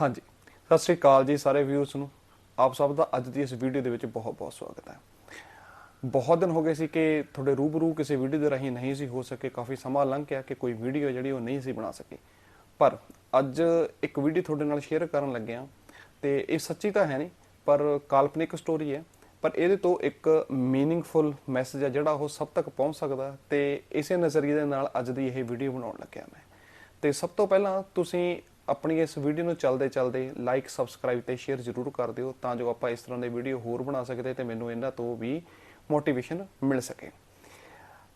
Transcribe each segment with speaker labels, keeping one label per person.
Speaker 1: ਹਾਂਜੀ। ਸਤਿ ਸ੍ਰੀ ਅਕਾਲ ਜੀ ਸਾਰੇ ਵਿਊਸ ਨੂੰ। ਆਪ ਸਭ ਦਾ ਅੱਜ ਦੀ ਇਸ ਵੀਡੀਓ ਦੇ ਵਿੱਚ ਬਹੁਤ ਬਹੁਤ ਸਵਾਗਤ ਹੈ। ਬਹੁਤ ਦਿਨ ਹੋ ਗਏ ਸੀ ਕਿ ਤੁਹਾਡੇ ਰੂਬਰੂ ਕਿਸੇ ਵੀਡੀਓ ਦੇ ਰਾਹੀਂ ਨਹੀਂ ਸੀ ਹੋ ਸਕੇ। ਕਾਫੀ ਸਮਾਂ ਲੰਘ ਗਿਆ ਕਿ ਕੋਈ ਵੀਡੀਓ ਜਿਹੜੀ ਉਹ ਨਹੀਂ ਸੀ ਬਣਾ ਸਕੇ। ਪਰ ਅੱਜ ਇੱਕ ਵੀਡੀਓ ਤੁਹਾਡੇ ਨਾਲ ਸ਼ੇਅਰ ਕਰਨ ਲੱਗਿਆ ਤੇ ਇਹ ਸੱਚੀ ਤਾਂ ਹੈ ਨਹੀਂ, ਪਰ ਕਾਲਪਨਿਕ ਸਟੋਰੀ ਹੈ। ਪਰ ਇਹਦੇ ਤੋਂ ਇੱਕ ਮੀਨਿੰਗਫੁਲ ਮੈਸੇਜ ਹੈ ਜਿਹੜਾ ਉਹ ਸਭ ਤੱਕ ਪਹੁੰਚ ਸਕਦਾ ਤੇ ਇਸੇ ਨਜ਼ਰੀਏ ਦੇ ਨਾਲ ਅੱਜ ਦੀ ਇਹ ਵੀਡੀਓ ਬਣਾਉਣ ਲੱਗਿਆ ਮੈਂ। ਤੇ ਸਭ ਤੋਂ ਪਹਿਲਾਂ ਤੁਸੀਂ ਆਪਣੀ ਇਸ ਵੀਡੀਓ ਨੂੰ ਚੱਲਦੇ ਚੱਲਦੇ ਲਾਈਕ ਸਬਸਕ੍ਰਾਈਬ ਤੇ ਸ਼ੇਅਰ ਜ਼ਰੂਰ ਕਰ ਦਿਓ ਤਾਂ ਜੋ ਆਪਾਂ ਇਸ ਤਰ੍ਹਾਂ ਦੇ ਵੀਡੀਓ ਹੋਰ ਬਣਾ ਸਕਦੇ ਤੇ ਮੈਨੂੰ ਇਹਨਾਂ ਤੋਂ ਵੀ ਮੋਟੀਵੇਸ਼ਨ ਮਿਲ ਸਕੇ।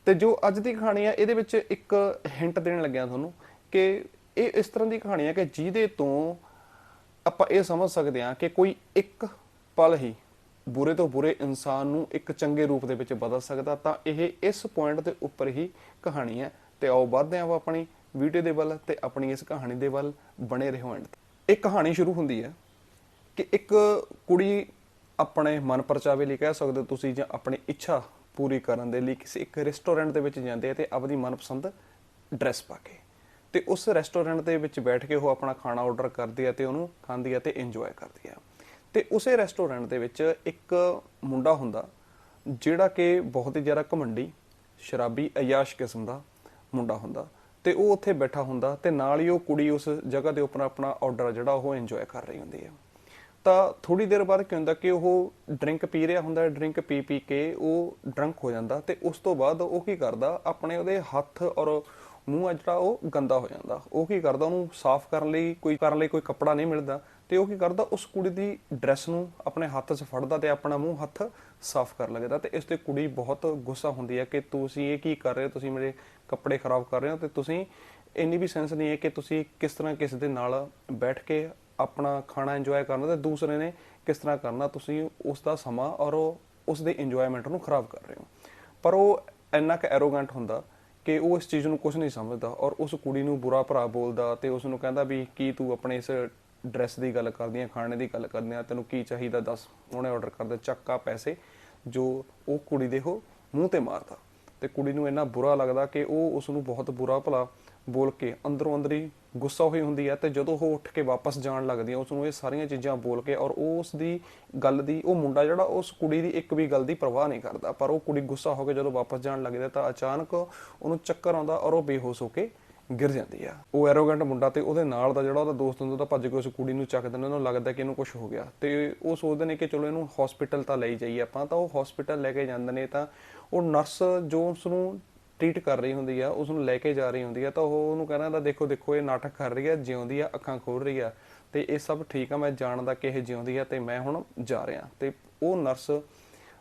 Speaker 1: ਤੇ ਜੋ ਅੱਜ ਦੀ ਕਹਾਣੀ ਹੈ ਇਹਦੇ ਵਿੱਚ ਇੱਕ ਹਿੰਟ ਦੇਣ ਲੱਗਿਆ ਤੁਹਾਨੂੰ ਕਿ ਇਹ ਇਸ ਤਰ੍ਹਾਂ ਦੀ ਕਹਾਣੀ ਹੈ ਕਿ ਜਿਹਦੇ ਤੋਂ ਆਪਾਂ ਇਹ ਸਮਝ ਸਕਦੇ ਹਾਂ ਕਿ ਕੋਈ ਇੱਕ ਪਲ ਹੀ ਬੁਰੇ ਤੋਂ ਬੁਰੇ ਇਨਸਾਨ ਨੂੰ ਇੱਕ ਚੰਗੇ ਰੂਪ ਦੇ ਵਿੱਚ ਬਦਲ ਸਕਦਾ ਤਾਂ ਇਹ ਇਸ ਪੁਆਇੰਟ ਦੇ ਉੱਪਰ ਹੀ ਕਹਾਣੀ ਹੈ ਤੇ ਆਓ ਵਧਦੇ ਹਾਂ ਆਪਣੀ ਵੀਡੀਓ ਦੇ ਵੱਲ ਤੇ ਆਪਣੀ ਇਸ ਕਹਾਣੀ ਦੇ ਵੱਲ ਬਣੇ ਰਹੋ ਐਂਡ ਇਹ ਕਹਾਣੀ ਸ਼ੁਰੂ ਹੁੰਦੀ ਹੈ ਕਿ ਇੱਕ ਕੁੜੀ ਆਪਣੇ ਮਨ ਪਰਚਾਵੇ ਲਈ ਕਹਿ ਸਕਦੇ ਹੋ ਤੁਸੀਂ ਜਾਂ ਆਪਣੀ ਇੱਛਾ ਪੂਰੀ ਕਰਨ ਦੇ ਲਈ ਕਿਸੇ ਇੱਕ ਰੈਸਟੋਰੈਂਟ ਦੇ ਵਿੱਚ ਜਾਂਦੇ ਆ ਤੇ ਆਪਣੀ ਮਨਪਸੰਦ ਡਰੈਸ ਪਾ ਕੇ। ਤੇ ਉਸ ਰੈਸਟੋਰੈਂਟ ਦੇ ਵਿੱਚ ਬੈਠ ਕੇ ਉਹ ਆਪਣਾ ਖਾਣਾ ਆਰਡਰ ਕਰਦੀ ਹੈ ਤੇ ਉਹਨੂੰ ਖਾਂਦੀ ਹੈ ਤੇ ਇੰਜੋਏ ਕਰਦੀ ਹੈ ਤੇ ਉਸੇ ਰੈਸਟੋਰੈਂਟ ਦੇ ਵਿੱਚ ਇੱਕ ਮੁੰਡਾ ਹੁੰਦਾ ਜਿਹੜਾ ਕਿ ਬਹੁਤ ਹੀ ਜ਼ਿਆਦਾ ਘਮੰਡੀ, ਸ਼ਰਾਬੀ, ਅਯਾਸ਼ ਕਿਸਮ ਦਾ ਮੁੰਡਾ ਹੁੰਦਾ। ਤੇ ਉਹ ਉੱਥੇ ਬੈਠਾ ਹੁੰਦਾ ਤੇ ਨਾਲ ਹੀ ਉਹ ਕੁੜੀ ਉਸ ਜਗ੍ਹਾ ਦੇ ਉੱਪਰ ਆਪਣਾ ਆਰਡਰ ਜਿਹੜਾ ਉਹ ਇੰਜੋਏ ਕਰ ਰਹੀ ਹੁੰਦੀ ਹੈ ਤਾਂ ਥੋੜੀ ਦੇਰ ਬਾਅਦ ਕੀ ਹੁੰਦਾ ਕਿ ਉਹ ਡਰਿੰਕ ਪੀ ਰਿਹਾ ਹੁੰਦਾ ਡਰਿੰਕ ਪੀ ਪੀ ਕੇ ਉਹ ਡਰੰਕ ਹੋ ਜਾਂਦਾ ਤੇ ਉਸ ਤੋਂ ਬਾਅਦ ਉਹ ਕੀ ਕਰਦਾ, ਆਪਣੇ ਉਹਦੇ ਹੱਥ ਔਰ ਮੂੰਹ ਆ ਜਿਹੜਾ ਉਹ ਗੰਦਾ ਹੋ ਜਾਂਦਾ। ਉਹ ਕੀ ਕਰਦਾ, ਉਹਨੂੰ ਸਾਫ਼ ਕਰਨ ਲਈ ਕੋਈ, ਕਰਨ ਲਈ ਕੋਈ ਕੱਪੜਾ ਨਹੀਂ ਮਿਲਦਾ ਤੇ ਉਹ ਕੀ ਕਰਦਾ, ਉਸ ਕੁੜੀ ਦੀ ਡਰੈਸ ਨੂੰ ਆਪਣੇ ਹੱਥ 'ਚ ਫੜਦਾ ਤੇ ਆਪਣਾ ਮੂੰਹ ਹੱਥ ਸਾਫ਼ ਕਰਨ ਲੱਗਦਾ ਤੇ ਇਸ ਤੇ ਕੁੜੀ ਬਹੁਤ ਗੁੱਸਾ ਹੁੰਦੀ ਹੈ ਕਿ ਤੁਸੀਂ ਇਹ ਕੀ ਕਰ ਰਹੇ ਹੋ, ਤੁਸੀਂ ਮੇਰੇ ਕੱਪੜੇ ਖਰਾਬ ਕਰ ਰਹੇ ਹੋ ਤੇ ਤੁਸੀਂ ਇੰਨੀ ਵੀ ਸੈਂਸ ਨਹੀਂ ਹੈ ਕਿ ਤੁਸੀਂ ਕਿਸ ਤਰ੍ਹਾਂ ਕਿਸੇ ਦੇ ਨਾਲ ਬੈਠ ਕੇ ਆਪਣਾ ਖਾਣਾ ਇੰਜੋਏ ਕਰਨਾ ਤੇ ਦੂਸਰੇ ਨੇ ਕਿਸ ਤਰ੍ਹਾਂ ਕਰਨਾ, ਤੁਸੀਂ ਉਸ ਦਾ ਸਮਾਂ ਔਰ ਉਹ ਉਸ ਦੇ ਇੰਜੋਇਮੈਂਟ ਨੂੰ ਖਰਾਬ ਕਰ ਰਹੇ ਹੋ। ਪਰ ਉਹ ਇੰਨਾ ਕੁ ਐਰੋਗੈਂਟ ਹੁੰਦਾ ਕਿ ਉਹ ਇਸ ਚੀਜ਼ ਨੂੰ ਕੁਝ ਨਹੀਂ ਸਮਝਦਾ ਔਰ ਉਸ ਕੁੜੀ ਨੂੰ ਬੁਰਾ ਭਰਾ ਬੋਲਦਾ ਤੇ ਉਸ ਨੂੰ ਕਹਿੰਦਾ ਵੀ ਕੀ ਤੂੰ ਆਪਣੇ ਇਸ ਡਰੈਸ ਦੀ ਗੱਲ ਕਰਦੀ ਆ, ਖਾਣੇ ਦੀ ਗੱਲ ਕਰਦੀ ਆ, ਤੈਨੂੰ ਕੀ ਚਾਹੀਦਾ ਦੱਸ, ਉਹਨੇ ਆਰਡਰ ਕਰਦਾ ਚੱਕਾ ਪੈਸੇ ਜੋ ਉਹ ਕੁੜੀ ਦੇ ਉਹ ਮੂੰਹ ਤੇ ਮਾਰਦਾ। ਤੇ ਕੁੜੀ ਨੂੰ ਇੰਨਾ ਬੁਰਾ ਲੱਗਦਾ ਕਿ ਉਹ ਉਸ ਨੂੰ ਬਹੁਤ ਬੁਰਾ ਭਲਾ ਬੋਲ ਕੇ ਅੰਦਰੋਂ ਅੰਦਰੀ ਗੁੱਸਾ ਹੋਈ ਹੁੰਦੀ ਹੈ ਤੇ ਜਦੋਂ ਉਹ ਉੱਠ ਕੇ ਵਾਪਸ ਜਾਣ ਲੱਗਦੀ ਹੈ ਉਸ ਨੂੰ ਇਹ ਸਾਰੀਆਂ ਚੀਜ਼ਾਂ ਬੋਲ ਕੇ ਔਰ ਉਹ ਉਸ ਦੀ ਗੱਲ ਦੀ, ਉਹ ਮੁੰਡਾ ਜਿਹੜਾ ਉਸ ਕੁੜੀ ਦੀ ਇੱਕ ਵੀ ਗੱਲ ਦੀ ਪਰਵਾਹ ਨਹੀਂ ਕਰਦਾ, ਪਰ ਉਹ ਕੁੜੀ ਗੁੱਸਾ ਹੋ ਕੇ ਜਦੋਂ ਵਾਪਸ ਜਾਣ ਲੱਗਦੀ ਤਾਂ ਅਚਾਨਕ ਉਹਨੂੰ ਚੱਕਰ ਆਉਂਦਾ ਔਰ ਉਹ ਬੇਹੋਸ਼ ਹੋ ਕੇ ਗਿਰ ਜਾਂਦੀ ਆ। ਉਹ ਐਰੋਗੈਂਟ ਮੁੰਡਾ ਤੇ ਉਹਦੇ ਨਾਲ ਦਾ ਜਿਹੜਾ ਉਹਦਾ ਦੋਸਤ ਹੁੰਦਾ ਤਾਂ ਭੱਜ ਕੇ ਉਸ ਕੁੜੀ ਨੂੰ ਚੱਕ ਦਿੰਦੇ, ਉਹਨੂੰ ਲੱਗਦਾ ਕਿ ਇਹਨੂੰ ਕੁਝ ਹੋ ਗਿਆ। ਤੇ ਉਹ ਸੋਚਦੇ ਨੇ ਕਿ ਚਲੋ ਇਹਨੂੰ ਹਸਪੀਟਲ ਤਾਂ ਲਈ ਜਾਈਏ ਆਪਾਂ, ਤਾਂ ਉਹ ਹਸਪੀਟਲ ਲੈ ਕੇ ਜਾਂਦੇ ਨੇ, ਤਾਂ ਉਹ ਨਰਸ ਜੋ ਉਸ ਨੂੰ ਟ੍ਰੀਟ ਕਰ ਰਹੀ ਹੁੰਦੀ ਆ ਉਸ ਨੂੰ ਲੈ ਕੇ ਜਾ ਰਹੀ ਹੁੰਦੀ ਆ, ਤਾਂ ਉਹ ਉਹਨੂੰ ਕਹਿੰਦਾ ਦਾ ਦੇਖੋ ਦੇਖੋ, ਇਹ ਨਾਟਕ ਕਰ ਰਹੀ ਆ, ਜਿਉਂਦੀ ਆ, ਅੱਖਾਂ ਖੋਲ ਰਹੀ ਆ। ਤੇ ਇਹ ਸਭ ਠੀਕ ਆ, ਮੈਂ ਜਾਣਦਾ ਕਿ ਇਹ ਜਿਉਂਦੀ ਆ ਤੇ ਮੈਂ ਹੁਣ ਜਾ ਰਿਹਾ। ਤੇ ਉਹ ਨਰਸ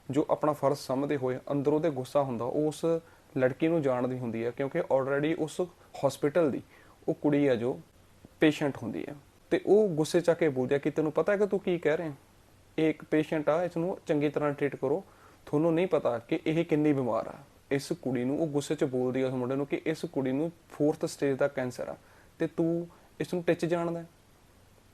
Speaker 1: ਜੋ ਆਪਣਾ ਫਰਜ਼ ਸਮਝਦੇ ਹੋਏ ਅੰਦਰੋਂ ਦੇ ਗੁੱਸਾ ਹੁੰਦਾ ਉਸ ਲੜਕੀ ਨੂੰ ਜਾਣਦੀ ਹੁੰਦੀ ਹੈ ਕਿਉਂਕਿ ਆਲਰੇਡੀ ਉਸ ਹਸਪੀਟਲ ਦੀ ਉਹ ਕੁੜੀ ਆ ਜੋ ਪੇਸ਼ੈਂਟ ਹੁੰਦੀ ਹੈ। ਤੇ ਉਹ ਗੁੱਸੇ ਚ ਆ ਕੇ ਬੋਲਦੀ ਆ ਕਿ ਤੈਨੂੰ ਪਤਾ ਹੈ ਕਿ ਤੂੰ ਕੀ ਕਹਿ ਰਿਹਾ ਇਹ ਇੱਕ ਪੇਸ਼ੈਂਟ ਆ ਇਸ ਨੂੰ ਚੰਗੀ ਤਰ੍ਹਾਂ ਟ੍ਰੀਟ ਕਰੋ। ਤੁਹਾਨੂੰ ਨਹੀਂ ਪਤਾ ਕਿ ਇਹ ਕਿੰਨੀ ਬਿਮਾਰ ਆ। ਇਸ ਕੁੜੀ ਨੂੰ ਉਹ ਗੁੱਸੇ ਚ ਬੋਲਦੀ ਆ ਉਸ ਮੁੰਡੇ ਨੂੰ ਕਿ ਇਸ ਕੁੜੀ ਨੂੰ 4th ਸਟੇਜ ਦਾ ਕੈਂਸਰ ਆ। ਤੇ ਤੂੰ ਇਸ ਨੂੰ ਟਿੱਚ ਜਾਣਦਾ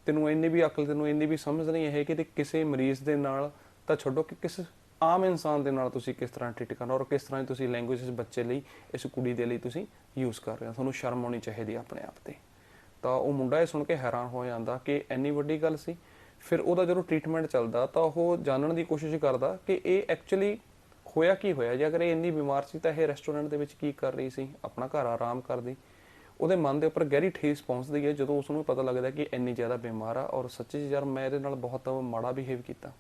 Speaker 1: ਤੈਨੂੰ ਇੰਨੀ ਵੀ ਅਕਲ, ਤੈਨੂੰ ਇੰਨੀ ਵੀ ਸਮਝ ਨਹੀਂ ਹੈ ਕਿ ਤੇ ਕਿਸੇ ਮਰੀਜ਼ ਦੇ ਨਾਲ ਤਾਂ ਛੱਡੋ ਕਿ ਕਿਸ ਆਮ ਇਨਸਾਨ ਦੇ ਨਾਲ ਤੁਸੀਂ ਕਿਸ ਤਰ੍ਹਾਂ ਟ੍ਰੀਟ ਕਰਨਾ ਔਰ ਕਿਸ ਤਰ੍ਹਾਂ ਤੁਸੀਂ ਲੈਂਗੁਏਜ ਇਸ ਬੱਚੇ ਲਈ, ਇਸ ਕੁੜੀ ਦੇ ਲਈ ਤੁਸੀਂ ਯੂਜ਼ ਕਰ ਰਹੇ ਹੋ? ਤੁਹਾਨੂੰ ਸ਼ਰਮ ਆਉਣੀ ਚਾਹੀਦੀ ਹੈ ਆਪਣੇ ਆਪ ਤੇ। ਤਾਂ ਉਹ ਮੁੰਡਾ ਇਹ ਸੁਣ ਕੇ ਹੈਰਾਨ ਹੋ ਜਾਂਦਾ ਕਿ ਇੰਨੀ ਵੱਡੀ ਗੱਲ ਸੀ। ਫਿਰ ਉਹਦਾ ਜਦੋਂ ਟ੍ਰੀਟਮੈਂਟ ਚੱਲਦਾ ਤਾਂ ਉਹ ਜਾਣਨ ਦੀ ਕੋਸ਼ਿਸ਼ ਕਰਦਾ ਕਿ ਇਹ ਐਕਚੁਅਲੀ ਹੋਇਆ ਕੀ ਹੋਇਆ? ਜੇ ਅਗਰ ਇਹ ਇੰਨੀ ਬਿਮਾਰ ਸੀ ਤਾਂ ਇਹ ਰੈਸਟੋਰੈਂਟ ਦੇ ਵਿੱਚ ਕੀ ਕਰ ਰਹੀ ਸੀ? ਆਪਣਾ ਘਰ ਆਰਾਮ ਕਰਦੀ। ਉਹਦੇ ਮਨ ਦੇ ਉੱਪਰ ਗਹਿਰੀ ਠੇਸ ਪਹੁੰਚਦੀ ਹੈ ਜਦੋਂ ਉਸ ਨੂੰ ਪਤਾ ਲੱਗਦਾ ਕਿ ਇੰਨੀ ਜ਼ਿਆਦਾ ਬਿਮਾਰ ਆ ਔਰ ਸੱਚੀ ਯਾਰ ਮੈਂ ਇਹਦੇ ਨਾਲ ਬਹੁਤ ਮਾੜਾ ਬਿਹੇਵ ਕੀਤਾ।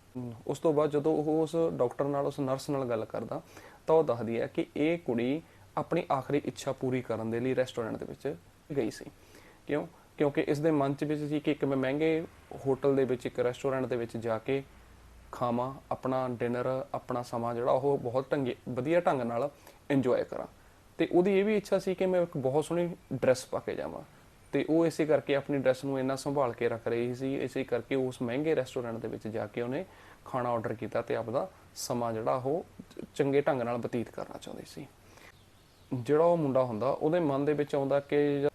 Speaker 1: ਉਸ ਤੋਂ ਬਾਅਦ ਜਦੋਂ ਉਹ ਉਸ ਡਾਕਟਰ ਨਾਲ, ਉਸ ਨਰਸ ਨਾਲ ਗੱਲ ਕਰਦਾ, ਤਾਂ ਉਹ ਦੱਸਦੀ ਹੈ ਕਿ ਇਹ ਕੁੜੀ ਆਪਣੀ ਆਖਰੀ ਇੱਛਾ ਪੂਰੀ ਕਰਨ ਦੇ ਲਈ ਰੈਸਟੋਰੈਂਟ ਦੇ ਵਿੱਚ ਗਈ ਸੀ। ਕਿਉਂ? ਕਿਉਂਕਿ ਇਸ ਦੇ ਮਨ 'ਚ ਵਿੱਚ ਸੀ ਕਿ ਇੱਕ ਮੈਂ ਮਹਿੰਗੇ ਹੋਟਲ ਦੇ ਵਿੱਚ, ਇੱਕ ਰੈਸਟੋਰੈਂਟ ਦੇ ਵਿੱਚ ਜਾ ਕੇ ਖਾਵਾਂ, ਆਪਣਾ ਡਿਨਰ ਆਪਣਾ ਸਮਾਂ ਜਿਹੜਾ ਉਹ ਬਹੁਤ ਢੰਗੇ, ਵਧੀਆ ਢੰਗ ਨਾਲ ਇੰਜੋਏ ਕਰਾਂ। ਤੇ ਉਹਦੀ ਇਹ ਵੀ ਇੱਛਾ ਸੀ ਕਿ ਮੈਂ ਇੱਕ ਬਹੁਤ ਸੋਹਣੀ ਡਰੈਸ ਪਾ ਕੇ ਜਾਵਾਂ। ਤੇ ਉਹ ਇਸੇ ਕਰਕੇ ਆਪਣੀ ਡਰੈਸ ਨੂੰ ਇੰਨਾ ਸੰਭਾਲ ਕੇ ਰੱਖ ਰਹੀ ਸੀ। ਇਸੇ ਕਰਕੇ ਉਸ ਮਹਿੰਗੇ ਰੈਸਟੋਰੈਂਟ ਦੇ ਵਿੱਚ ਜਾ ਕੇ ਉਹਨੇ ਖਾਣਾ ਆਰਡਰ ਕੀਤਾ ਤੇ ਆਪਦਾ ਸਮਾਂ ਜਿਹੜਾ ਉਹ ਚੰਗੇ ਢੰਗ ਨਾਲ ਬਤੀਤ ਕਰਨਾ ਚਾਹੁੰਦੀ ਸੀ। ਜਿਹੜਾ ਉਹ ਮੁੰਡਾ ਹੁੰਦਾ, ਉਹਦੇ ਮਨ ਦੇ ਵਿੱਚ ਆਉਂਦਾ ਕਿ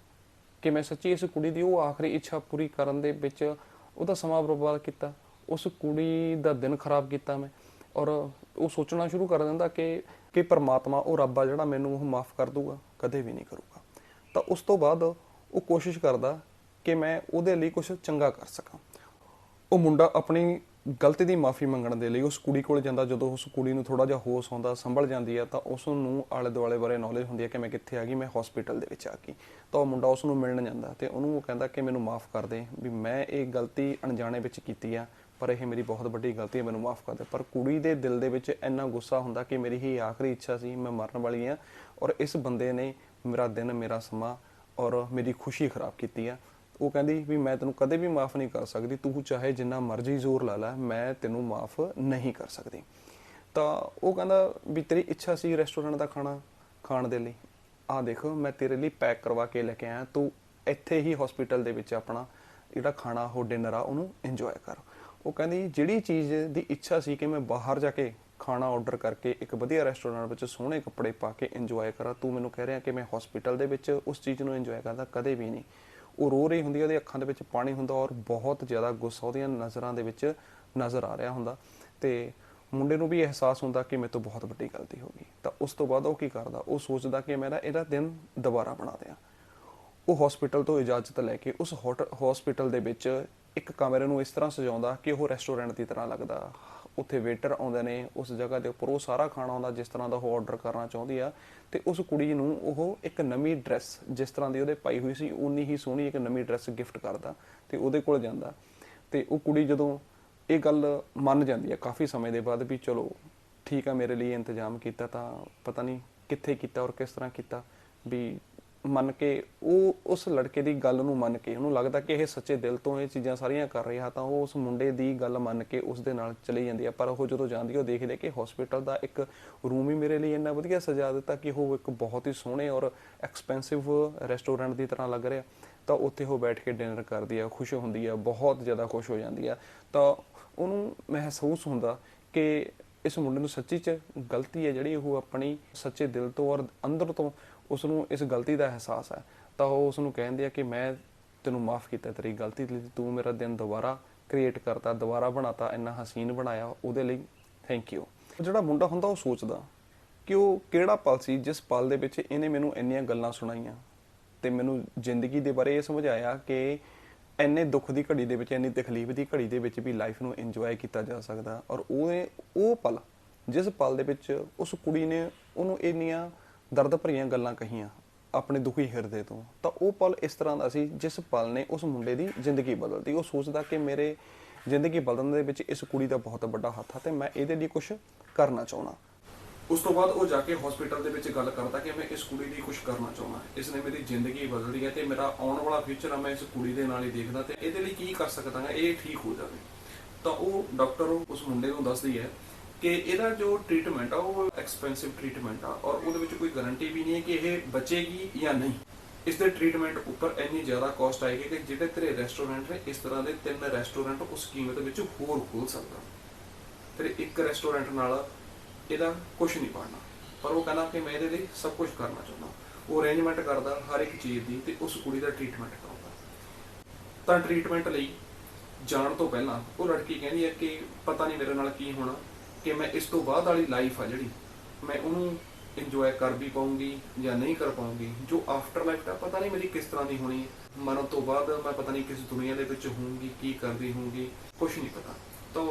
Speaker 1: ਕਿ ਮੈਂ ਸੱਚੀ ਇਸ ਕੁੜੀ ਦੀ ਉਹ ਆਖਰੀ ਇੱਛਾ ਪੂਰੀ ਕਰਨ ਦੇ ਵਿੱਚ ਉਹਦਾ ਸਮਾਂ ਬਰਬਾਦ ਕੀਤਾ, ਉਸ ਕੁੜੀ ਦਾ ਦਿਨ ਖਰਾਬ ਕੀਤਾ ਮੈਂ। ਔਰ ਉਹ ਸੋਚਣਾ ਸ਼ੁਰੂ ਕਰ ਦਿੰਦਾ ਕਿ ਕਿ ਪਰਮਾਤਮਾ ਉਹ ਰੱਬ ਆ ਜਿਹੜਾ ਮੈਨੂੰ ਉਹ ਮਾਫ ਕਰ ਦੂਗਾ ਕਦੇ ਵੀ ਨਹੀਂ ਕਰੂਗਾ। ਤਾਂ ਉਸ ਤੋਂ ਬਾਅਦ ਉਹ ਕੋਸ਼ਿਸ਼ ਕਰਦਾ ਕਿ ਮੈਂ ਉਹਦੇ ਲਈ ਕੁਝ ਚੰਗਾ ਕਰ ਸਕਾਂ। ਉਹ ਮੁੰਡਾ ਆਪਣੀ ਗਲਤੀ ਦੀ ਮਾਫੀ ਮੰਗਣ ਦੇ ਲਈ ਉਸ ਕੁੜੀ ਕੋਲ ਜਾਂਦਾ, ਜਦੋਂ ਉਸ ਕੁੜੀ ਨੂੰ ਥੋੜਾ ਜਿਹਾ ਹੋਸ਼ ਆਉਂਦਾ, ਸੰਭਲ ਜਾਂਦੀ ਹੈ ਤਾਂ ਉਸ ਨੂੰ ਆਲੇ ਦੁਆਲੇ ਬਾਰੇ ਨੌਲੇਜ ਹੁੰਦੀ ਹੈ ਕਿ ਮੈਂ ਕਿੱਥੇ ਆ ਗਈ, ਮੈਂ ਹਸਪੀਟਲ ਦੇ ਵਿੱਚ ਆ ਗਈ। ਤਾਂ ਉਹ ਮੁੰਡਾ ਉਸ ਨੂੰ ਮਿਲਣ ਜਾਂਦਾ ਤੇ ਉਹਨੂੰ ਉਹ ਕਹਿੰਦਾ ਕਿ ਮੈਨੂੰ ਮਾਫ ਕਰ ਦੇ ਵੀ ਮੈਂ ਇਹ ਗਲਤੀ ਅਣਜਾਣੇ ਵਿੱਚ ਕੀਤੀ ਆ। ਪਰ ਇਹ ਮੇਰੀ ਬਹੁਤ ਵੱਡੀ ਗਲਤੀ ਹੈ, ਮੈਨੂੰ ਮਾਫ ਕਰ ਦੇ ਪਰ ਕੁੜੀ ਦੇ ਦਿਲ ਦੇ ਵਿੱਚ ਇੰਨਾ ਗੁੱਸਾ ਹੁੰਦਾ ਕਿ ਮੇਰੀ ਹੀ ਆਖਰੀ ਇੱਛਾ ਸੀ, ਮੈਂ ਮਰਨ ਵਾਲੀ ਹਾਂ ਔਰ ਇਸ ਬੰਦੇ ਨੇ ਮੇਰਾ ਦਿਨ, ਮੇਰਾ ਸਮਾਂ ਔਰ ਮੇਰੀ ਖੁਸ਼ੀ ਖਰਾਬ ਕੀਤੀ ਆ। ਉਹ ਕਹਿੰਦੀ ਵੀ ਮੈਂ ਤੈਨੂੰ ਕਦੇ ਵੀ ਮਾਫ ਨਹੀਂ ਕਰ ਸਕਦੀ, ਤੂੰ ਚਾਹੇ ਜਿੰਨਾ ਮਰਜ਼ੀ ਜ਼ੋਰ ਲਾ ਲੈ, ਮੈਂ ਤੈਨੂੰ ਮਾਫ ਨਹੀਂ ਕਰ ਸਕਦੀ। ਤਾਂ ਉਹ ਕਹਿੰਦਾ ਵੀ ਤੇਰੀ ਇੱਛਾ ਸੀ ਰੈਸਟੋਰੈਂਟ ਦਾ ਖਾਣਾ ਖਾਣ ਦੇ ਲਈ। ਆ ਦੇਖੋ, ਮੈਂ ਤੇਰੇ ਲਈ ਪੈਕ ਕਰਵਾ ਕੇ ਲੈ ਕੇ ਆਇਆ, ਤੂੰ ਇੱਥੇ ਹੀ ਹਸਪੀਟਲ ਦੇ ਵਿੱਚ ਆਪਣਾ ਜਿਹੜਾ ਖਾਣਾ, ਉਹ ਡਿਨਰ ਆ, ਉਹਨੂੰ ਇੰਜੋਏ ਕਰ। ਉਹ ਕਹਿੰਦੀ ਜਿਹੜੀ ਚੀਜ਼ ਦੀ ਇੱਛਾ ਸੀ ਕਿ ਮੈਂ ਬਾਹਰ ਜਾ ਕੇ ਖਾਣਾ ਆਰਡਰ ਕਰਕੇ ਇੱਕ ਵਧੀਆ ਰੈਸਟੋਰੈਂਟ ਵਿੱਚ ਸੋਹਣੇ ਕੱਪੜੇ ਪਾ ਕੇ ਇੰਜੋਏ ਕਰਾਂ, ਤੂੰ ਮੈਨੂੰ ਕਹਿ ਰਿਹਾ ਕਿ ਮੈਂ ਹਸਪੀਟਲ ਦੇ ਵਿੱਚ ਉਸ ਚੀਜ਼ ਨੂੰ ਇੰਜੋਏ ਕਰਦਾ ਕਦੇ ਵੀ ਨਹੀਂ। ਉਹ ਰੋ ਰਹੀ ਹੁੰਦੀ ਉਹਦੇ ਅੱਖਾਂ ਦੇ ਵਿੱਚ ਪਾਣੀ ਹੁੰਦਾ ਔਰ ਬਹੁਤ ਜ਼ਿਆਦਾ ਗੁੱਸਾ ਉਹਦੀਆਂ ਨਜ਼ਰਾਂ ਦੇ ਵਿੱਚ ਨਜ਼ਰ ਆ ਰਿਹਾ ਹੁੰਦਾ। ਤੇ ਮੁੰਡੇ ਨੂੰ ਵੀ ਅਹਿਸਾਸ ਹੁੰਦਾ ਕਿ ਮੇਰੇ ਤੋਂ ਬਹੁਤ ਵੱਡੀ ਗਲਤੀ ਹੋ ਗਈ। ਤਾਂ ਉਸ ਤੋਂ ਬਾਅਦ ਉਹ ਕੀ ਕਰਦਾ? ਉਹ ਸੋਚਦਾ ਕਿ ਮੇਰਾ ਇਹਦਾ ਦਿਨ ਦੁਬਾਰਾ ਬਣਾ ਦਿਆਂ। ਉਹ ਹਸਪੀਟਲ ਤੋਂ ਇਜਾਜ਼ਤ ਲੈ ਕੇ ਉਸ ਹਸਪੀਟਲ ਦੇ ਵਿੱਚ ਇੱਕ ਕਮਰੇ ਨੂੰ ਇਸ ਤਰ੍ਹਾਂ ਸਜਾਉਂਦਾ ਕਿ ਉਹ ਰੈਸਟੋਰੈਂਟ ਦੀ ਤਰ੍ਹਾਂ ਲੱਗਦਾ। ਉੱਥੇ ਵੇਟਰ ਆਉਂਦੇ ਨੇ, ਉਸ ਜਗ੍ਹਾ ਦੇ ਉੱਪਰ ਉਹ ਸਾਰਾ ਖਾਣਾ ਆਉਂਦਾ ਜਿਸ ਤਰ੍ਹਾਂ ਦਾ ਉਹ ਆਰਡਰ ਕਰਨਾ ਚਾਹੁੰਦੀ ਆ। ਤੇ ਉਸ ਕੁੜੀ ਨੂੰ ਉਹ ਇੱਕ ਨਵੀਂ ਡਰੈਸ ਜਿਸ ਤਰ੍ਹਾਂ ਦੀ ਉਹਦੇ ਪਾਈ ਹੋਈ ਸੀ ਉਨੀ ਹੀ ਸੋਹਣੀ ਇੱਕ ਨਵੀਂ ਡਰੈਸ ਗਿਫਟ ਕਰਦਾ ਤੇ ਉਹਦੇ ਕੋਲ ਜਾਂਦਾ। ਤੇ ਉਹ ਕੁੜੀ ਜਦੋਂ ਇਹ ਗੱਲ ਮੰਨ ਜਾਂਦੀ ਹੈ ਕਾਫੀ ਸਮੇਂ ਦੇ ਬਾਅਦ ਵੀ ਚਲੋ ਠੀਕ ਆ, ਮੇਰੇ ਲਈ ਇੰਤਜ਼ਾਮ ਕੀਤਾ ਤਾਂ ਪਤਾ ਨਹੀਂ ਕਿੱਥੇ ਕੀਤਾ ਔਰ ਕਿਸ ਤਰ੍ਹਾਂ ਕੀਤਾ ਵੀ ਮੰਨ ਕੇ ਉਹ ਉਸ ਲੜਕੇ ਦੀ ਗੱਲ ਨੂੰ ਮੰਨ ਕੇ, ਉਹਨੂੰ ਲੱਗਦਾ ਕਿ ਇਹ ਸੱਚੇ ਦਿਲ ਤੋਂ ਇਹ ਚੀਜ਼ਾਂ ਸਾਰੀਆਂ ਕਰ ਰਿਹਾ ਤਾਂ ਉਹ ਉਸ ਮੁੰਡੇ ਦੀ ਗੱਲ ਮੰਨ ਕੇ ਉਸ ਦੇ ਨਾਲ ਚਲੀ ਜਾਂਦੀ ਹੈ। ਪਰ ਉਹ ਜਦੋਂ ਜਾਂਦੀ ਉਹ ਦੇਖਦੇ ਕਿ ਹਸਪੀਟਲ ਦਾ ਇੱਕ ਰੂਮ ਹੀ ਮੇਰੇ ਲਈ ਇੰਨਾ ਵਧੀਆ ਸਜਾ ਦਿੱਤਾ ਕਿ ਉਹ ਇੱਕ ਬਹੁਤ ਹੀ ਸੋਹਣੇ ਔਰ ਐਕਸਪੈਂਸਿਵ ਰੈਸਟੋਰੈਂਟ ਦੀ ਤਰ੍ਹਾਂ ਲੱਗ ਰਿਹਾ। ਤਾਂ ਉੱਥੇ ਉਹ ਬੈਠ ਕੇ ਡਿਨਰ ਕਰਦੀ ਆ ਖੁਸ਼ ਹੁੰਦੀ ਆ ਬਹੁਤ ਜ਼ਿਆਦਾ ਖੁਸ਼ ਹੋ ਜਾਂਦੀ ਆ ਤਾਂ ਉਹਨੂੰ ਮਹਿਸੂਸ ਹੁੰਦਾ ਕਿ ਇਸ ਮੁੰਡੇ ਨੂੰ ਸੱਚੀ 'ਚ ਗਲਤੀ ਹੈ ਜਿਹੜੀ ਉਹ ਆਪਣੀ ਸੱਚੇ ਦਿਲ ਤੋਂ ਔਰ ਅੰਦਰ ਤੋਂ ਉਸ ਨੂੰ ਇਸ ਗਲਤੀ ਦਾ ਅਹਿਸਾਸ ਹੈ, ਤਾਂ ਉਹ ਉਸ ਨੂੰ ਕਹਿੰਦੇ ਆ ਕਿ ਮੈਂ ਤੈਨੂੰ ਮਾਫ ਕੀਤਾ, ਤੇਰੀ ਗਲਤੀ ਲਈ ਤੂੰ ਮੇਰਾ ਦਿਨ ਦੁਬਾਰਾ ਕ੍ਰੀਏਟ ਕਰਤਾ, ਦੁਬਾਰਾ ਬਣਾਤਾ, ਇੰਨਾ ਹਸੀਨ ਬਣਾਇਆ ਉਹਦੇ ਲਈ ਥੈਂਕ ਯੂ ਜਿਹੜਾ ਮੁੰਡਾ ਹੁੰਦਾ ਉਹ ਸੋਚਦਾ ਕਿ ਉਹ ਕਿਹੜਾ ਪਲ ਸੀ ਜਿਸ ਪਲ ਦੇ ਵਿੱਚ ਇਹਨੇ ਮੈਨੂੰ ਇੰਨੀਆਂ ਗੱਲਾਂ ਸੁਣਾਈਆਂ ਤੇ ਮੈਨੂੰ ਜ਼ਿੰਦਗੀ ਦੇ ਬਾਰੇ ਇਹ ਸਮਝਾਇਆ ਕਿ ਇੰਨੇ ਦੁੱਖ ਦੀ ਘੜੀ ਦੇ ਵਿੱਚ, ਇੰਨੀ ਤਕਲੀਫ ਦੀ ਘੜੀ ਦੇ ਵਿੱਚ ਵੀ ਲਾਈਫ ਨੂੰ ਇੰਜੋਏ ਕੀਤਾ ਜਾ ਸਕਦਾ। ਔਰ ਉਹ ਉਹ ਪਲ, ਜਿਸ ਪਲ ਦੇ ਵਿੱਚ ਉਸ ਕੁੜੀ ਨੇ ਉਹਨੂੰ ਇੰਨੀਆਂ ਦਰਦ ਭਰੀਆਂ ਗੱਲਾਂ ਕਹੀਆਂ ਆਪਣੇ ਦੁਖੀ ਹਿਰਦੇ ਤੋਂ, ਤਾਂ ਉਹ ਪਲ ਇਸ ਤਰ੍ਹਾਂ ਦਾ ਸੀ ਜਿਸ ਪਲ ਨੇ ਉਸ ਮੁੰਡੇ ਦੀ ਜ਼ਿੰਦਗੀ ਬਦਲਦੀ ਉਹ ਸੋਚਦਾ ਕਿ ਮੇਰੇ ਜ਼ਿੰਦਗੀ ਬਦਲਣ ਦੇ ਵਿੱਚ ਇਸ ਕੁੜੀ ਦਾ ਬਹੁਤ ਵੱਡਾ ਹੱਥ ਹੈ ਤੇ ਮੈਂ ਇਹਦੇ ਲਈ ਕੁਝ ਕਰਨਾ ਚਾਹੁੰਦਾ। ਉਸ ਤੋਂ ਬਾਅਦ ਉਹ ਜਾ ਕੇ ਹਸਪੀਟਲ ਦੇ ਵਿੱਚ ਗੱਲ ਕਰਦਾ ਕਿ ਮੈਂ ਇਸ ਕੁੜੀ ਲਈ ਕੁਝ ਕਰਨਾ ਚਾਹੁੰਦਾ। ਇਸ ਨੇ ਮੇਰੀ ਜ਼ਿੰਦਗੀ ਬਦਲਦੀ ਹੈ ਤੇ ਮੇਰਾ ਆਉਣ ਵਾਲਾ ਫਿਊਚਰ ਆ, ਮੈਂ ਇਸ ਕੁੜੀ ਦੇ ਨਾਲ ਹੀ ਦੇਖਦਾ ਤੇ ਇਹਦੇ ਲਈ ਕੀ ਕਰ ਸਕਦਾ ਹਾਂ, ਇਹ ਠੀਕ ਹੋ ਜਾਵੇ। ਤਾਂ ਉਹ ਡਾਕਟਰ ਉਸ ਮੁੰਡੇ ਨੂੰ ਦੱਸਦੀ ਹੈ ਕਿ ਇਹਦਾ ਜੋ ਟ੍ਰੀਟਮੈਂਟ ਆ, ਉਹ ਐਕਸਪੈਂਸਿਵ ਟ੍ਰੀਟਮੈਂਟ ਆ ਔਰ ਉਹਦੇ ਵਿੱਚ ਕੋਈ ਗਾਰੰਟੀ ਵੀ ਨਹੀਂ ਹੈ ਕਿ ਇਹ ਬਚੇਗੀ ਜਾਂ ਨਹੀਂ। ਇਸ ਦੇ ਟ੍ਰੀਟਮੈਂਟ ਉੱਪਰ ਇੰਨੀ ਜ਼ਿਆਦਾ ਕਾਸਟ ਆਏਗੀ ਕਿ ਜਿਹੜੇ ਤੇਰੇ ਰੈਸਟੋਰੈਂਟ ਨੇ, ਇਸ ਤਰ੍ਹਾਂ ਦੇ ਤਿੰਨ ਰੈਸਟੋਰੈਂਟ ਉਸ ਕੀਮਤ ਵਿੱਚ ਹੋਰ ਖੋਲ ਸਕਦਾ। ਤੇਰੇ ਇੱਕ ਰੈਸਟੋਰੈਂਟ ਨਾਲ ਇਹਦਾ ਕੁਝ ਨਹੀਂ ਬਣਨਾ। ਪਰ ਉਹ ਕਹਿੰਦਾ ਕਿ ਮੈਂ ਇਹਦੇ ਲਈ ਸਭ ਕੁਝ ਕਰਨਾ ਚਾਹੁੰਦਾ। ਉਹ ਅਰੇਂਜਮੈਂਟ ਕਰਦਾ ਹਰ ਇੱਕ ਚੀਜ਼ ਦੀ ਤੇ ਉਸ ਕੁੜੀ ਦਾ ਟ੍ਰੀਟਮੈਂਟ ਕਰਾਉਂਦਾ। ਤਾਂ ਟ੍ਰੀਟਮੈਂਟ ਲਈ ਜਾਣ ਤੋਂ ਪਹਿਲਾਂ ਉਹ ਲੜਕੀ ਕਹਿੰਦੀ ਹੈ ਕਿ ਪਤਾ ਨਹੀਂ ਮੇਰੇ ਨਾਲ ਕੀ ਹੋਣਾ। ਕਿ ਮੈਂ ਇਸ ਤੋਂ ਬਾਅਦ ਵਾਲੀ ਲਾਈਫ ਆ ਜਿਹੜੀ, ਮੈਂ ਉਹਨੂੰ ਇੰਜੋਏ ਕਰ ਵੀ ਪਾਉਂਗੀ ਜਾਂ ਨਹੀਂ ਕਰ ਪਾਉਂਗੀ, ਜੋ ਆਫਟਰ ਲਾਈਫ ਦਾ ਪਤਾ ਨਹੀਂ ਮੇਰੀ ਕਿਸ ਤਰ੍ਹਾਂ ਦੀ ਹੋਣੀ ਹੈ। ਮਰਨ ਤੋਂ ਬਾਅਦ ਮੈਂ ਪਤਾ ਨਹੀਂ ਕਿਸ ਦੁਨੀਆ ਦੇ ਵਿੱਚ ਹੋਊਂਗੀ, ਕੀ ਕਰਦੀ ਹੋਊਂਗੀ ਕੁਝ ਨਹੀਂ ਪਤਾ। ਤਾਂ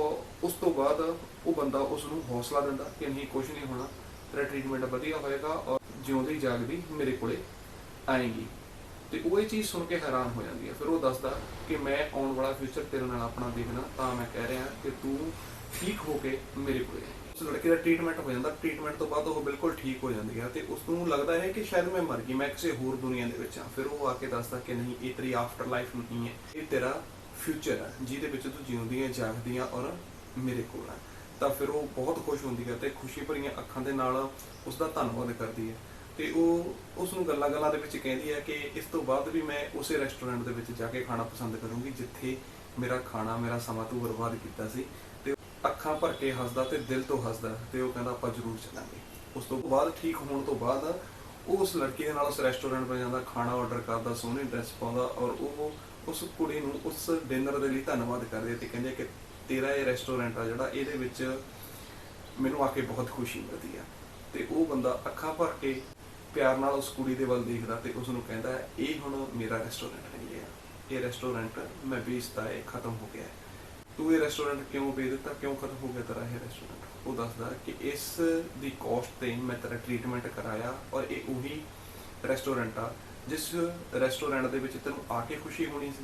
Speaker 1: ਉਸ ਤੋਂ ਬਾਅਦ ਉਹ ਬੰਦਾ ਉਸ ਨੂੰ ਹੌਸਲਾ ਦਿੰਦਾ ਕਿ ਨਹੀਂ ਕੁਝ ਨਹੀਂ ਹੋਣਾ, ਤੇਰਾ ਟ੍ਰੀਟਮੈਂਟ ਵਧੀਆ ਹੋਏਗਾ ਔਰ ਜਿਉਂਦੀ ਜਾਗਦੀ ਮੇਰੇ ਕੋਲੇ ਆਏਗੀ। ਤੇ ਉਹ ਇਹ ਚੀਜ਼ ਸੁਣ ਕੇ ਹੈਰਾਨ ਹੋ ਜਾਂਦੀ ਹੈ। ਫਿਰ ਉਹ ਦੱਸਦਾ ਕਿ ਮੈਂ ਆਉਣ ਵਾਲਾ ਫਿਊਚਰ ਤੇਰੇ ਨਾਲ ਆਪਣਾ ਦੇਖਣਾ ਤਾਂ ਮੈਂ ਕਹਿ ਰਿਹਾ ਕਿ ਤੂੰ ਠੀਕ ਹੋ ਕੇ ਮੇਰੇ ਕੋਲ ਆਏ। ਉਸ ਲੜਕੇ ਦਾ ਟ੍ਰੀਟਮੈਂਟ ਹੋ ਜਾਂਦਾ ਟ੍ਰੀਟਮੈਂਟ ਤੋਂ ਬਾਅਦ ਉਹ ਬਿਲਕੁਲ ਠੀਕ ਹੋ ਜਾਂਦੀ ਹੈ ਤੇ ਉਸ ਨੂੰ ਲੱਗਦਾ ਹੈ ਕਿ ਸ਼ਾਇਦ ਮੈਂ ਮਰ ਗਈ, ਮੈਂ ਕਿਸੇ ਹੋਰ ਦੁਨੀਆ ਦੇ ਵਿੱਚ ਹਾਂ। ਫਿਰ ਉਹ ਆ ਕੇ ਦੱਸਦਾ ਕਿ ਨਹੀਂ, ਇਹ ਤੇਰੀ ਆਫਟਰ ਲਾਈਫ ਨਹੀਂ ਹੈ, ਇਹ ਤੇਰਾ ਫਿਊਚਰ ਹੈ, ਜਿਹਦੇ ਵਿੱਚ ਤੂੰ ਜਿਉਂਦੀ ਹੈ ਜਾਗਦੀ ਹੈ ਔਰ ਮੇਰੇ ਕੋਲ ਹੈ। ਤਾਂ ਫਿਰ ਉਹ ਬਹੁਤ ਖੁਸ਼ ਹੁੰਦੀ ਹੈ ਤੇ ਖੁਸ਼ੀ ਭਰੀਆਂ ਅੱਖਾਂ ਦੇ ਨਾਲ ਉਸ ਦਾ ਧੰਨਵਾਦ ਕਰਦੀ ਹੈ। ਤੇ ਉਹ ਉਸ ਨੂੰ ਗੱਲਾਂ ਗੱਲਾਂ ਦੇ ਵਿੱਚ ਕਹਿੰਦੀ ਹੈ ਕਿ ਇਸ ਤੋਂ ਬਾਅਦ ਵੀ ਮੈਂ ਉਸੇ ਰੈਸਟੋਰੈਂਟ ਦੇ ਵਿੱਚ ਜਾ ਕੇ ਖਾਣਾ ਪਸੰਦ ਕਰੂੰਗੀ, ਜਿੱਥੇ ਮੇਰਾ ਖਾਣਾ, ਮੇਰਾ ਸਮਾਂ ਤੂੰ ਬਰਬਾਦ ਕੀਤਾ ਸੀ। ਤੇ ਅੱਖਾਂ ਭਰ ਕੇ ਹੱਸਦਾ ਤੇ ਦਿਲ ਤੋਂ ਹੱਸਦਾ ਤੇ ਉਹ ਕਹਿੰਦਾ ਆਪਾਂ ਜ਼ਰੂਰ ਚੱਲਾਂਗੇ। ਉਸ ਤੋਂ ਬਾਅਦ ਠੀਕ ਹੋਣ ਤੋਂ ਬਾਅਦ ਉਹ ਉਸ ਲੜਕੀ ਦੇ ਨਾਲ ਉਸ ਰੈਸਟੋਰੈਂਟ 'ਤੇ ਜਾਂਦਾ, ਖਾਣਾ ਆਰਡਰ ਕਰਦਾ, ਸੋਹਣੀ ਡਰੈਸ ਪਾਉਂਦਾ ਔਰ ਉਹ ਉਸ ਕੁੜੀ ਨੂੰ ਉਸ ਡਿਨਰ ਦੇ ਲਈ ਧੰਨਵਾਦ ਕਰਦੇ ਤੇ ਕਹਿੰਦੇ ਕਿ ਤੇਰਾ ਇਹ ਰੈਸਟੋਰੈਂਟ ਆ ਜਿਹੜਾ ਇਹਦੇ ਵਿੱਚ ਮੈਨੂੰ ਆ ਕੇ ਬਹੁਤ ਖੁਸ਼ੀ ਮਿਲਦੀ ਆ। ਤੇ ਉਹ ਬੰਦਾ ਅੱਖਾਂ ਭਰ ਕੇ ਪਿਆਰ ਨਾਲ ਉਸ ਕੁੜੀ ਦੇ ਵੱਲ ਦੇਖਦਾ ਤੇ ਉਸ ਨੂੰ ਕਹਿੰਦਾ ਇਹ ਹੁਣ ਮੇਰਾ ਰੈਸਟੋਰੈਂਟ ਨਹੀਂ ਰਿਹਾ। ਇਹ ਰੈਸਟੋਰੈਂਟ ਮੈਂ ਵੇਚਦਾ ਹੈ ਖਤਮ ਹੋ ਗਿਆ ਹੈ। ਤੂੰ ਇਹ ਰੈਸਟੋਰੈਂਟ ਕਿਉਂ ਵੇਚ ਦਿੱਤਾ? ਕਿਉਂ ਖਤਮ ਹੋ ਗਿਆ ਤੇਰਾ ਇਹ ਰੈਸਟੋਰੈਂਟ ਉਹ ਦੱਸਦਾ ਕਿ ਇਸ ਦੀ ਕਾਸਟ ਤੇ ਮੈਂ ਤੇਰਾ ਟ੍ਰੀਟਮੈਂਟ ਕਰਾਇਆ ਔਰ ਇਹ ਉਹੀ ਰੈਸਟੋਰੈਂਟ ਆ, ਜਿਸ ਰੈਸਟੋਰੈਂਟ ਦੇ ਵਿੱਚ ਤੈਨੂੰ ਆ ਕੇ ਖੁਸ਼ੀ ਹੋਣੀ ਸੀ,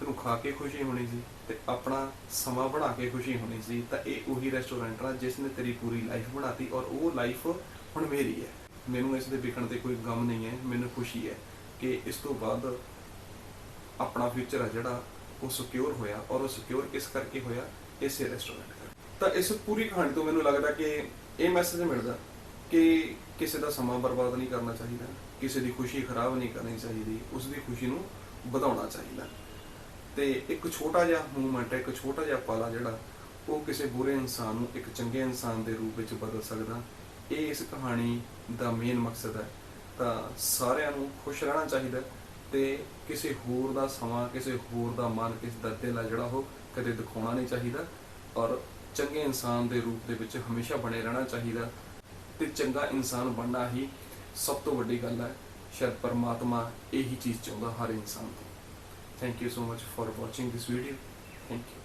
Speaker 1: ਤੈਨੂੰ ਖਾ ਕੇ ਖੁਸ਼ੀ ਹੋਣੀ ਸੀ ਤੇ ਆਪਣਾ ਸਮਾਂ ਬਣਾ ਕੇ ਖੁਸ਼ੀ ਹੋਣੀ ਸੀ, ਤਾਂ ਇਹ ਉਹੀ ਰੈਸਟੋਰੈਂਟ ਆ ਜਿਸ ਨੇ ਤੇਰੀ ਪੂਰੀ ਲਾਈਫ ਬਣਾਤੀ ਔਰ ਉਹ ਲਾਈਫ ਹੁਣ ਮੇਰੀ ਹੈ। ਮੈਨੂੰ ਇਸ ਦੇ ਵਿਕਣ ਤੇ ਕੋਈ ਗਮ ਨਹੀਂ ਹੈ, ਮੈਨੂੰ ਖੁਸ਼ੀ ਹੈ ਕਿ ਇਸ ਤੋਂ ਬਾਅਦ ਆਪਣਾ ਫਿਊਚਰ ਆ ਜਿਹੜਾ ਉਹ ਸਿਕਿਉਰ ਹੋਇਆ ਔਰ ਉਹ ਸਿਕਿਉਰ ਕਿਸ ਕਰਕੇ ਹੋਇਆ ਇਸੇ ਰੈਸਟੋਰੈਂਟ ਕਰਕੇ ਤਾਂ ਇਸ ਪੂਰੀ ਕਹਾਣੀ ਤੋਂ ਮੈਨੂੰ ਲੱਗਦਾ ਕਿ ਇਹ ਮੈਸੇਜ ਮਿਲਦਾ ਕਿ ਕਿਸੇ ਦਾ ਸਮਾਂ ਬਰਬਾਦ ਨਹੀਂ ਕਰਨਾ ਚਾਹੀਦਾ, ਕਿਸੇ ਦੀ ਖੁਸ਼ੀ ਖਰਾਬ ਨਹੀਂ ਕਰਨੀ ਚਾਹੀਦੀ, ਉਸ ਦੀ ਖੁਸ਼ੀ ਨੂੰ ਵਧਾਉਣਾ ਚਾਹੀਦਾ। ਤੇ ਇੱਕ ਛੋਟਾ ਜਿਹਾ ਮੂਵਮੈਂਟ ਹੈ, ਇੱਕ ਛੋਟਾ ਜਿਹਾ ਪਲ ਜਿਹੜਾ ਉਹ ਕਿਸੇ ਬੁਰੇ ਇਨਸਾਨ ਨੂੰ, ਇੱਕ ਚੰਗੇ ਇਨਸਾਨ ਦੇ ਰੂਪ ਵਿੱਚ ਬਦਲ ਸਕਦਾ। ਇਹ ਇਸ ਕਹਾਣੀ ਦਾ ਮੇਨ ਮਕਸਦ ਹੈ। ਤਾਂ ਸਾਰਿਆਂ ਨੂੰ ਖੁਸ਼ ਰਹਿਣਾ ਚਾਹੀਦਾ। ਤੇ ਕਿਸੇ ਹੋਰ ਦਾ ਸਮਾਂ, ਕਿਸੇ ਹੋਰ ਦਾ ਮਨ, ਕਿਸੇ ਦਾ ਦਿਲ ਆ ਜਿਹੜਾ ਉਹ ਕਦੇ ਦਿਖਾਉਣਾ ਨਹੀਂ ਚਾਹੀਦਾ ਔਰ ਚੰਗੇ ਇਨਸਾਨ ਦੇ ਰੂਪ ਦੇ ਵਿੱਚ ਹਮੇਸ਼ਾ ਬਣੇ ਰਹਿਣਾ ਚਾਹੀਦਾ ਤੇ ਚੰਗਾ ਇਨਸਾਨ ਬਣਨਾ ਹੀ ਸਭ ਤੋਂ ਵੱਡੀ ਗੱਲ ਹੈ। ਸ਼ਾਇਦ ਪਰਮਾਤਮਾ ਇਹੀ ਚੀਜ਼ ਚਾਹੁੰਦਾ ਹਰ ਇਨਸਾਨ ਤੋਂ। Thank you so much for watching this video thank you